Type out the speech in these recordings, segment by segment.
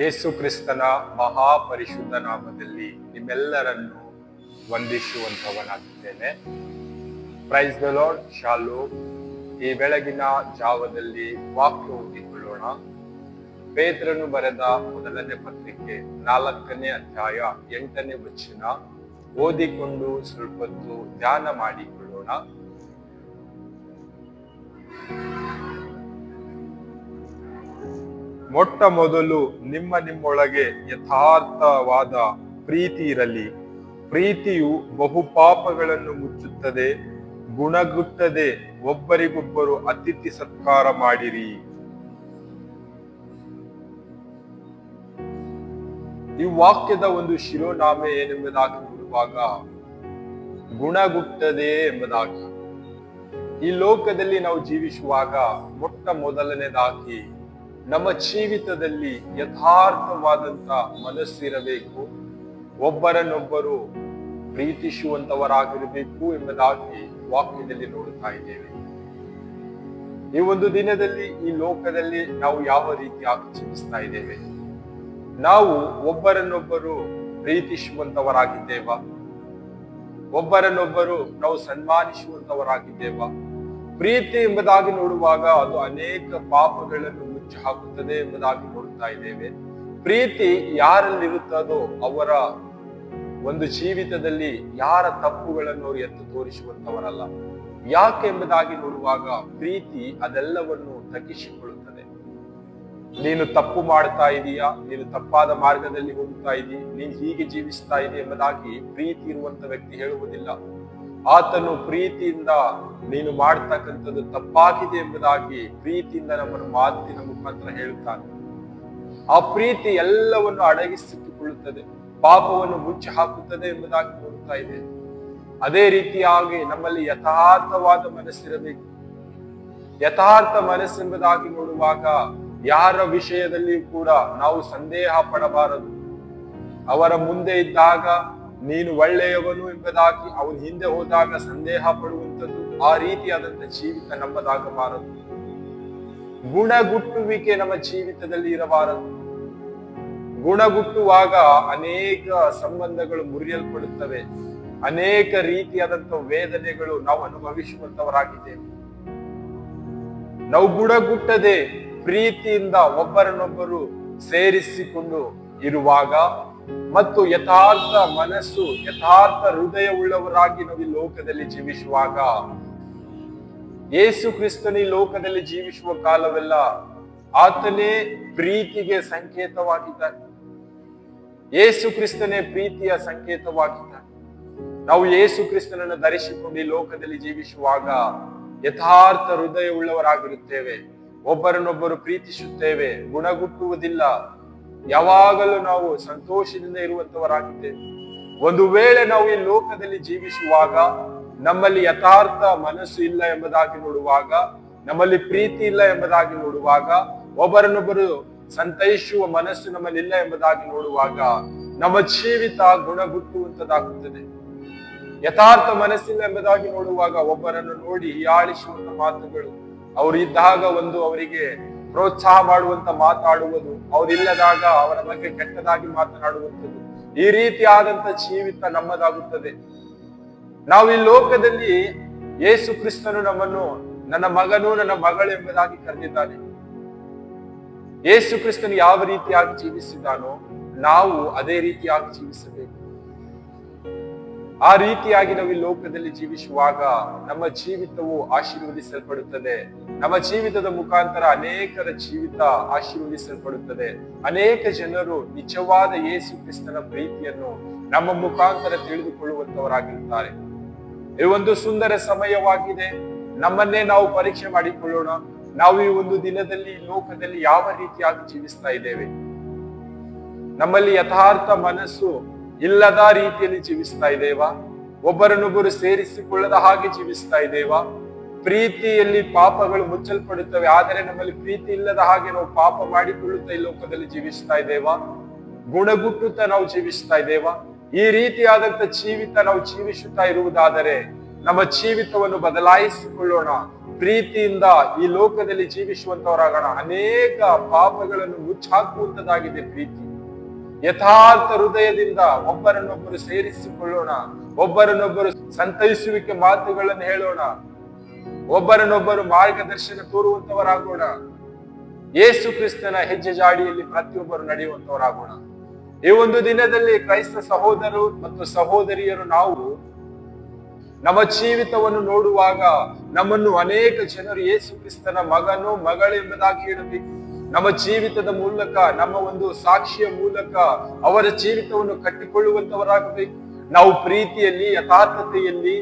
ಯೇಸು ಕ್ರಿಸ್ತನ ಮಹಾಪರಿಶುದ್ಧ ನಾಮದಲ್ಲಿ ನಿಮ್ಮೆಲ್ಲರನ್ನು ವಂದಿಸುವಂತವನಾಗಿದ್ದೇನೆ ಪ್ರೈಸ್ ದ ಲಾರ್ಡ್ ಶಾಲು. ಈ ಬೆಳಗಿನ ಜಾವದಲ್ಲಿ ವಾಕ್ಯ ಓದಿಕೊಳ್ಳೋಣ. ಪೇತ್ರನು ಬರೆದ ಮೊದಲನೇ ಪತ್ರಿಕೆ ನಾಲ್ಕನೇ ಅಧ್ಯಾಯ ಎಂಟನೇ ವಚನ. ಓದಿಕೊಂಡು ಸ್ವಲ್ಪ ಧ್ಯಾನ ಮಾಡಿಕೊಳ್ಳೋಣ. ಮೊಟ್ಟ ಮೊದಲು ನಿಮ್ಮ ನಿಮ್ಮೊಳಗೆ ಯಥಾರ್ಥವಾದ ಪ್ರೀತಿ ಇರಲಿ. ಪ್ರೀತಿಯು ಬಹು ಪಾಪಗಳನ್ನು ಮುಚ್ಚುತ್ತದೆ. ಗುಣಗುತ್ತದೆ. ಒಬ್ಬರಿಗೊಬ್ಬರು ಅತಿಥಿ ಸತ್ಕಾರ ಮಾಡಿರಿ. ಈ ವಾಕ್ಯದ ಒಂದು ಶಿರೋನಾಮೆ ಏನೆಂಬುದಾಗಿ ನೋಡುವಾಗ ಗುಣಗುಟ್ಟದೆ ಎಂಬುದಾಗಿ. ಈ ಲೋಕದಲ್ಲಿ ನಾವು ಜೀವಿಸುವಾಗ ಮೊಟ್ಟ ಮೊದಲನೇದಾಗಿ ನಮ್ಮ ಜೀವಿತದಲ್ಲಿ ಯಥಾರ್ಥವಾದಂತ ಮನಸ್ಸಿರಬೇಕು. ಒಬ್ಬರನ್ನೊಬ್ಬರು ಪ್ರೀತಿಸುವಂತವರಾಗಿರಬೇಕು ಎಂಬುದಾಗಿ ವಾಕ್ಯದಲ್ಲಿ ನೋಡುತ್ತಾ ಇದ್ದೇವೆ. ಈ ಒಂದು ದಿನದಲ್ಲಿ ಈ ಲೋಕದಲ್ಲಿ ನಾವು ಯಾವ ರೀತಿ ಜೀವಿಸ್ತಾ ಇದ್ದೇವೆ? ನಾವು ಒಬ್ಬರನ್ನೊಬ್ಬರು ಪ್ರೀತಿಸುವಂತವರಾಗಿದ್ದೇವ? ಒಬ್ಬರನ್ನೊಬ್ಬರು ನಾವು ಸನ್ಮಾನಿಸುವಂತವರಾಗಿದ್ದೇವ? ಪ್ರೀತಿ ಎಂಬುದಾಗಿ ನೋಡುವಾಗ ಅದು ಅನೇಕ ಪಾಪಗಳನ್ನು ಮುಚ್ಚಿ ಹಾಕುತ್ತದೆ ಎಂಬುದಾಗಿ ನೋಡ್ತಾ ಇದ್ದೇವೆ. ಪ್ರೀತಿ ಯಾರಲ್ಲಿರುತ್ತದೋ ಅವರ ಒಂದು ಜೀವಿತದಲ್ಲಿ ಯಾರ ತಪ್ಪುಗಳನ್ನು ಅವರು ಎತ್ತು ತೋರಿಸುವಂತವರಲ್ಲ ಯಾಕೆ ಎಂಬುದಾಗಿ ನೋಡುವಾಗ ಪ್ರೀತಿ ಅದೆಲ್ಲವನ್ನು ತಗ್ಗಿಸಿಕೊಳ್ಳುತ್ತದೆ. ನೀನು ತಪ್ಪು ಮಾಡ್ತಾ ಇದೀಯಾ? ನೀನು ತಪ್ಪಾದ ಮಾರ್ಗದಲ್ಲಿ ಹೋಗ್ತಾ ಇದೀ? ನೀನು ಹೀಗೆ ಜೀವಿಸ್ತಾ ಇದೆ ಎಂಬುದಾಗಿ ಪ್ರೀತಿ ಇರುವಂತ ವ್ಯಕ್ತಿ ಹೇಳುವುದಿಲ್ಲ. ಆತನು ಪ್ರೀತಿಯಿಂದ ನೀನು ಮಾಡ್ತಕ್ಕಂಥದ್ದು ತಪ್ಪಾಗಿದೆ ಎಂಬುದಾಗಿ ಪ್ರೀತಿಯಿಂದ ನಮ್ಮನ್ನು ಮಾತಿನ ಮುಖಾಂತರ ಹೇಳುತ್ತಾನೆ ಆ ಪ್ರೀತಿ ಎಲ್ಲವನ್ನು ಅಡಗಿಸಿಟ್ಟುಕೊಳ್ಳುತ್ತದೆ, ಪಾಪವನ್ನು ಮುಚ್ಚಿ ಹಾಕುತ್ತದೆ ಎಂಬುದಾಗಿ ನೋಡ್ತಾ ಇದೆ. ಅದೇ ರೀತಿಯಾಗಿ ನಮ್ಮಲ್ಲಿ ಯಥಾರ್ಥವಾದ ಮನಸ್ಸಿರಬೇಕು. ಯಥಾರ್ಥ ಮನಸ್ಸೆಂಬುದಾಗಿ ನೋಡುವಾಗ ಯಾರ ವಿಷಯದಲ್ಲಿಯೂ ಕೂಡ ನಾವು ಸಂದೇಹ ಪಡಬಾರದು. ಅವರ ಮುಂದೆ ಇದ್ದಾಗ ನೀನು ಒಳ್ಳೆಯವನು ಎಂಬುದಾಗಿ ಅವನು ಹಿಂದೆ ಹೋದಾಗ ಸಂದೇಹ ಪಡುವಂಥದ್ದು ಆ ರೀತಿಯಾದಂಥ ಜೀವಿತ ನಮ್ಮದಾಗಬಾರದು ಗುಣಗುಟ್ಟುವಿಕೆ ನಮ್ಮ ಜೀವಿತದಲ್ಲಿ ಇರಬಾರದು. ಗುಣಗುಟ್ಟುವಾಗ ಅನೇಕ ಸಂಬಂಧಗಳು ಮುರಿಯಲ್ಪಡುತ್ತವೆ. ಅನೇಕ ರೀತಿಯಾದಂಥ ವೇದನೆಗಳು ನಾವು ಅನುಭವಿಸುವಂತವರಾಗಿದ್ದೇವೆ ನಾವು ಗುಣಗುಟ್ಟದೆ ಪ್ರೀತಿಯಿಂದ ಒಬ್ಬರನ್ನೊಬ್ಬರು ಸೇರಿಸಿಕೊಂಡು ಇರುವಾಗ ಮತ್ತು ಯಥಾರ್ಥ ಮನಸ್ಸು, ಯಥಾರ್ಥ ಹೃದಯವುಳ್ಳವರಾಗಿ ನಾವು ಈ ಲೋಕದಲ್ಲಿ ಜೀವಿಸುವಾಗ, ಯೇಸು ಕ್ರಿಸ್ತನ ಲೋಕದಲ್ಲಿ ಜೀವಿಸುವ ಕಾಲವೆಲ್ಲ ಆತನೇ ಪ್ರೀತಿಗೆ ಸಂಕೇತವಾಗಿದ್ದಾನೆ. ಯೇಸು ಕ್ರಿಸ್ತನೇ ಪ್ರೀತಿಯ ಸಂಕೇತವಾಗಿದ್ದಾನೆ. ನಾವು ಯೇಸು ಕ್ರಿಸ್ತನನ್ನು ಧರಿಸಿಕೊಂಡು ಈ ಲೋಕದಲ್ಲಿ ಜೀವಿಸುವಾಗ ಯಥಾರ್ಥ ಹೃದಯ ಉಳ್ಳವರಾಗಿರುತ್ತೇವೆ ಒಬ್ಬರನ್ನೊಬ್ಬರು ಪ್ರೀತಿಸುತ್ತೇವೆ, ಗುಣಗುಟ್ಟುವುದಿಲ್ಲ. ಯಾವಾಗಲೂ ನಾವು ಸಂತೋಷದಿಂದ ಇರುವಂತವರಾಗಿದ್ದೇವೆ. ಒಂದು ವೇಳೆ ನಾವು ಈ ಲೋಕದಲ್ಲಿ ಜೀವಿಸುವಾಗ, ನಮ್ಮಲ್ಲಿ ಯಥಾರ್ಥ ಮನಸ್ಸು ಇಲ್ಲ ಎಂಬುದಾಗಿ ನೋಡುವಾಗ, ನಮ್ಮಲ್ಲಿ ಪ್ರೀತಿ ಇಲ್ಲ ಎಂಬುದಾಗಿ ನೋಡುವಾಗ, ಒಬ್ಬರನ್ನೊಬ್ಬರು ಸಂತೈಸುವ ಮನಸ್ಸು ನಮ್ಮಲ್ಲಿ ಇಲ್ಲ ಎಂಬುದಾಗಿ ನೋಡುವಾಗ, ನಮ್ಮ ಜೀವಿತ ಗುಣಗುಟ್ಟುವಂತದಾಗುತ್ತದೆ ಯಥಾರ್ಥ ಮನಸ್ಸಿಲ್ಲ ಎಂಬುದಾಗಿ ನೋಡುವಾಗ ಒಬ್ಬರನ್ನು ನೋಡಿ ಹೀಯಾಳಿಸುವಂತ ಮಾತುಗಳು, ಅವರು ಇದ್ದಾಗ ಒಂದು ಅವರಿಗೆ ಪ್ರೋತ್ಸಾಹ ಮಾಡುವಂತ ಮಾತಾಡುವುದು ಅವರಿಲ್ಲದಾಗ ಅವರ ಬಗ್ಗೆ ಕೆಟ್ಟದಾಗಿ ಮಾತನಾಡುವಂಥದ್ದು ಈ ರೀತಿಯಾದಂತ ಜೀವಿತ ನಮ್ಮದಾಗುತ್ತದೆ. ನಾವು ಈ ಲೋಕದಲ್ಲಿ ಯೇಸು ಕ್ರಿಸ್ತನು ನಮ್ಮನ್ನು ನನ್ನ ಮಗನು ನನ್ನ ಮಗಳು ಎಂಬುದಾಗಿ ಕರೆದಿದ್ದಾನೆ. ಯೇಸು ಕ್ರಿಸ್ತನು ಯಾವ ರೀತಿಯಾಗಿ ಜೀವಿಸಿದ್ದಾನೋ ನಾವು ಅದೇ ರೀತಿಯಾಗಿ ಜೀವಿಸಬೇಕು. ಆ ರೀತಿಯಾಗಿ ನಾವು ಈ ಲೋಕದಲ್ಲಿ ಜೀವಿಸುವಾಗ ನಮ್ಮ ಜೀವಿತವು ಆಶೀರ್ವದಿಸಲ್ಪಡುತ್ತದೆ. ನಮ್ಮ ಜೀವಿತದ ಮುಖಾಂತರ ಅನೇಕರ ಜೀವಿತ ಆಶೀರ್ವದಿಸಲ್ಪಡುತ್ತದೆ. ಅನೇಕ ಜನರು ನಿಜವಾದ ಯೇಸು ಕ್ರಿಸ್ತನ ಪ್ರೀತಿಯನ್ನು ನಮ್ಮ ಮುಖಾಂತರ ತಿಳಿದುಕೊಳ್ಳುವಂತವರಾಗಿರುತ್ತಾರೆ. ಇದು ಒಂದು ಸುಂದರ ಸಮಯವಾಗಿದೆ. ನಮ್ಮನ್ನೇ ನಾವು ಪರೀಕ್ಷೆ ಮಾಡಿಕೊಳ್ಳೋಣ. ನಾವು ಈ ಒಂದು ದಿನದಲ್ಲಿ ಲೋಕದಲ್ಲಿ ಯಾವ ರೀತಿಯಾಗಿ ಜೀವಿಸ್ತಾ ಇದ್ದೇವೆ. ನಮ್ಮಲ್ಲಿ ಯಥಾರ್ಥ ಮನಸ್ಸು ಇಲ್ಲದ ರೀತಿಯಲ್ಲಿ ಜೀವಿಸ್ತಾ ಇದ್ದೇವಾ? ಒಬ್ಬರನ್ನೊಬ್ಬರು ಸೇರಿಸಿಕೊಳ್ಳದ ಹಾಗೆ ಜೀವಿಸ್ತಾ ಇದ್ದೇವಾ? ಪ್ರೀತಿಯಲ್ಲಿ ಪಾಪಗಳು ಮುಚ್ಚಲ್ಪಡುತ್ತವೆ, ಆದರೆ ನಮ್ಮಲ್ಲಿ ಪ್ರೀತಿ ಇಲ್ಲದ ಹಾಗೆ ನಾವು ಪಾಪ ಮಾಡಿಕೊಳ್ಳುತ್ತಾ ಈ ಲೋಕದಲ್ಲಿ ಜೀವಿಸ್ತಾ ಇದ್ದೇವಾ? ಗುಣಗುಟ್ಟುತ್ತಾ ನಾವು ಜೀವಿಸ್ತಾ ಇದ್ದೇವಾ? ಈ ರೀತಿಯಾದಂತ ಜೀವಿತ ನಾವು ಜೀವಿಸುತ್ತಾ ಇರುವುದಾದರೆ ನಮ್ಮ ಜೀವಿತವನ್ನು ಬದಲಾಯಿಸಿಕೊಳ್ಳೋಣ. ಪ್ರೀತಿಯಿಂದ ಈ ಲೋಕದಲ್ಲಿ ಜೀವಿಸುವಂತವರಾಗೋಣ ಅನೇಕ ಪಾಪಗಳನ್ನು ಮುಚ್ಚಾಕುವಂತದಾಗಿದೆ ಪ್ರೀತಿ. ಯಥಾರ್ಥ ಹೃದಯದಿಂದ ಒಬ್ಬರನ್ನೊಬ್ಬರು ಸೇರಿಸಿಕೊಳ್ಳೋಣ, ಒಬ್ಬರನ್ನೊಬ್ಬರು ಸಂತೈಸುವಿಕೆ ಮಾತುಗಳನ್ನು ಹೇಳೋಣ, ಒಬ್ಬರನ್ನೊಬ್ಬರು ಮಾರ್ಗದರ್ಶನ ತೋರುವಂತವರಾಗೋಣ, ಯೇಸು ಕ್ರಿಸ್ತನ ಹೆಜ್ಜೆ ಜಾಡಿಯಲ್ಲಿ ಪ್ರತಿಯೊಬ್ಬರು ನಡೆಯುವಂತವರಾಗೋಣ. ಈ ಒಂದು ದಿನದಲ್ಲಿ ಕ್ರೈಸ್ತ ಸಹೋದರರು ಮತ್ತು ಸಹೋದರಿಯರು, ನಾವು ನಮ್ಮ ಜೀವಿತವನ್ನು ನೋಡುವಾಗ ನಮ್ಮನ್ನು ಅನೇಕ ಜನರು ಯೇಸು ಕ್ರಿಸ್ತನ ಮಗನು ಮಗಳೆಂಬುದಾಗಿ ಹೇಳಬೇಕು. ನಮ್ಮ ಜೀವಿತದ ಮೂಲಕ, ನಮ್ಮ ಒಂದು ಸಾಕ್ಷಿಯ ಮೂಲಕ ಅವರ ಜೀವಿತವನ್ನು ಕಟ್ಟಿಕೊಳ್ಳುವಂತವರಾಗಬೇಕು. ನಾವು ಪ್ರೀತಿಯಲ್ಲಿ, ಯಥಾರ್ಥತೆಯಲ್ಲಿ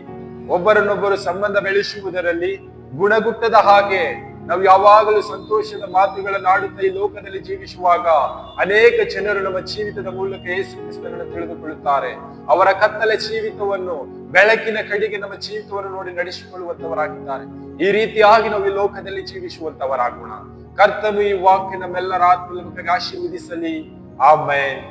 ಒಬ್ಬರನ್ನೊಬ್ಬರು ಸಂಬಂಧ ಬೆಳೆಸುವುದರಲ್ಲಿ ಗುಣಗುಟ್ಟದ ಹಾಗೆ ನಾವು ಯಾವಾಗಲೂ ಸಂತೋಷದ ಮಾತುಗಳನ್ನು ಆಡುತ್ತಾ ಈ ಲೋಕದಲ್ಲಿ ಜೀವಿಸುವಾಗ ಅನೇಕ ಜನರು ನಮ್ಮ ಜೀವಿತದ ಮೂಲಕ ಯೇಸು ಕ್ರಿಸ್ತನನ್ನು ತಿಳಿದುಕೊಳ್ಳುತ್ತಾರೆ. ಅವರ ಕತ್ತಲೆ ಜೀವಿತವನ್ನು ಬೆಳಕಿನ ಕಡೆಗೆ ನಮ್ಮ ಜೀವಿತವನ್ನು ನೋಡಿ ನಡೆಸಿಕೊಳ್ಳುವಂತವರಾಗಿದ್ದಾರೆ. ಈ ರೀತಿಯಾಗಿ ನಾವು ಈ ಲೋಕದಲ್ಲಿ ಜೀವಿಸುವಂತವರಾಗೋಣ. ಕರ್ತನು ಈ ವಾಕ್ಯ ನಮ್ಮೆಲ್ಲರ ಆತ್ಮದಲ್ಲಿ ಆಶೀರ್ವದಿಸಲಿ ಆಮೇನ್